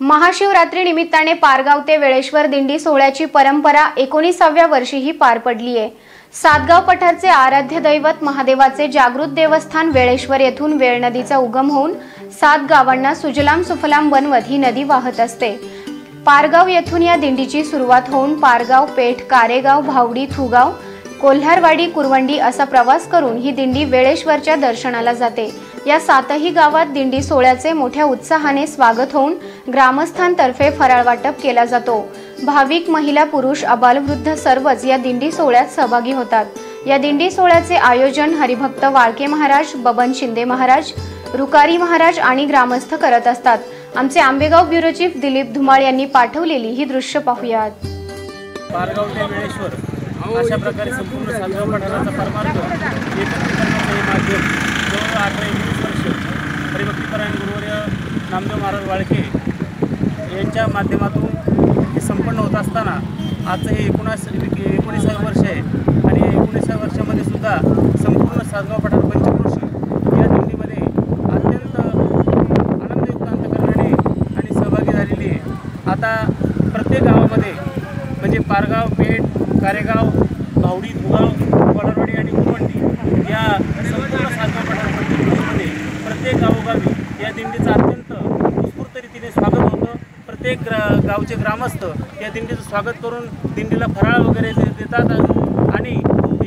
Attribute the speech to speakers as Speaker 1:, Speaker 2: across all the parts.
Speaker 1: महाशिवरात्री निमित्ताने पारगाव ते वेळेश्वर दिंडी सोहळ्याची परंपरा एकोणीसाव्या वर्षीही पार पडली आहे. सातगाव पठारचे आराध्य दैवत महादेवाचे जागृत देवस्थान वेळेश्वर येथून वेळ नदीचा उगम होऊन सात गावांना सुजलाम सुफलाम बनवत ही नदी वाहत असते. पारगाव येथून या दिंडीची सुरुवात होऊन पारगाव पेठ कारेगाव भावडी थुगाव कोल्हारवाडी कुरवंडी असा प्रवास करून ही दिंडी वेळेश्वरच्या दर्शनाला जाते. या सातही गावात दिंडी सोहळ्याचे मोठ्या उत्साहाने स्वागत होऊन ग्रामस्थांतर्फे फराळ वाटप केला जातो. भाविक महिला पुरुष अबालवृद्ध सर्वच या दिंडी सोहळ्यात सहभागी होतात. या दिंडी सोहळ्याचे आयोजन हरिभक्त वाळके महाराज बबन शिंदे महाराज रुकारी महाराज आणि ग्रामस्थ करत असतात. आमचे आंबेगाव ब्युरो चीफ दिलीप धुमाळ यांनी पाठवलेली ही दृश्य पाहूयात.
Speaker 2: अशा प्रकारे संपूर्ण सातगाव पठाराचा परमार्थ एकत्रित करण्याचं हे माध्यम जवळ अठरा एकोणीस वर्ष हरिभक्तीपरायण गुरुवर्य नामदेव महाराज वाळके यांच्या माध्यमातून हे संपन्न होत असताना आजचं हे एकोणास एकोणीसावं वर्ष आहे. आणि एकोणीसाव्या वर्षामध्ये सुद्धा संपूर्ण सातगाव पठार पंचक्रोशी या दिंडीमध्ये अत्यंत आनंदयुक्त अंतकरणाने आणि सहभागी झालेली आहे. आता प्रत्येक गावामध्ये म्हणजे पारगाव पेठ कारेगाव भावडी धुगाव पडरवाडी आणि उमंडी या संपूर्ण सातगाव पठार पंचक्रोशीमध्ये प्रत्येक गावोगावी या दिंडीचं अत्यंत उत्स्फूर्त रीतीने स्वागत होतं. प्रत्येक ग्रा गावचे ग्रामस्थ या दिंडीचं स्वागत करून दिंडीला फराळ वगैरे देतात आणि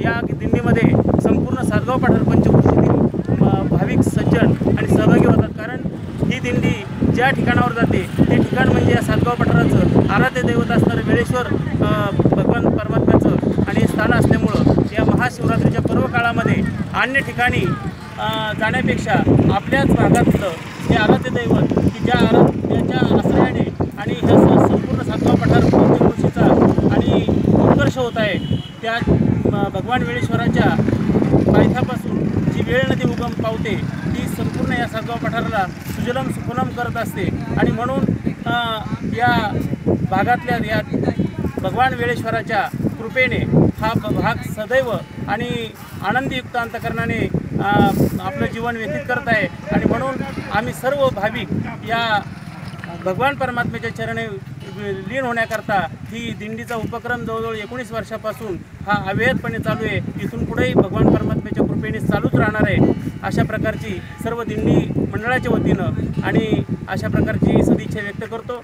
Speaker 2: या दिंडीमध्ये संपूर्ण सातगाव पठार पंचक्रोशीतील भाविक सज्जन आणि सहभागी होतात. कारण ही दिंडी ज्या ठिकाणावर जाते ते ठिकाण म्हणजे या सातगाव पठाराचं आराध्य दैवत असणारं वेळेश्वर भगवान परमात्मा आणि स्थान असल्यामुळं या महाशिवरात्रीच्या पर्व काळामध्ये अन्य ठिकाणी जाण्यापेक्षा आपल्याच भागातलं हे आराध्य दैवत की ज्या आरा ज्याच्या आश्रयाने आणि ह्या संपूर्ण सातवा पठार पंचक्रोशीचा आणि उत्कर्ष होत आहे त्या भगवान वेळेश्वराच्या पायथ्यापासून जी वेळ नदी उगम पावते ती संपूर्ण या सातवा पठाराला सुजलम सुफलम करत असते. आणि म्हणून या भागातल्या या भगवान वेळेश्वराच्या कृपेने हा भाग सदैव आणि आनंदयुक्त अंतकरणाने आपलं जीवन व्यतीत करत आहे. आणि म्हणून आम्ही सर्व भाविक या भगवान परमात्म्याच्या चरणे लीन होण्याकरता ही दिंडीचा उपक्रम जवळजवळ एकोणीस वर्षापासून हा अव्ययतपणे चालू आहे. इथून पुढेही भगवान परमात्म्याच्या कृपेने चालूच राहणार आहे. अशा प्रकारची सर्व दिंडी मंडळाच्या वतीनं आणि अशा प्रकारची सदिच्छा व्यक्त करतो.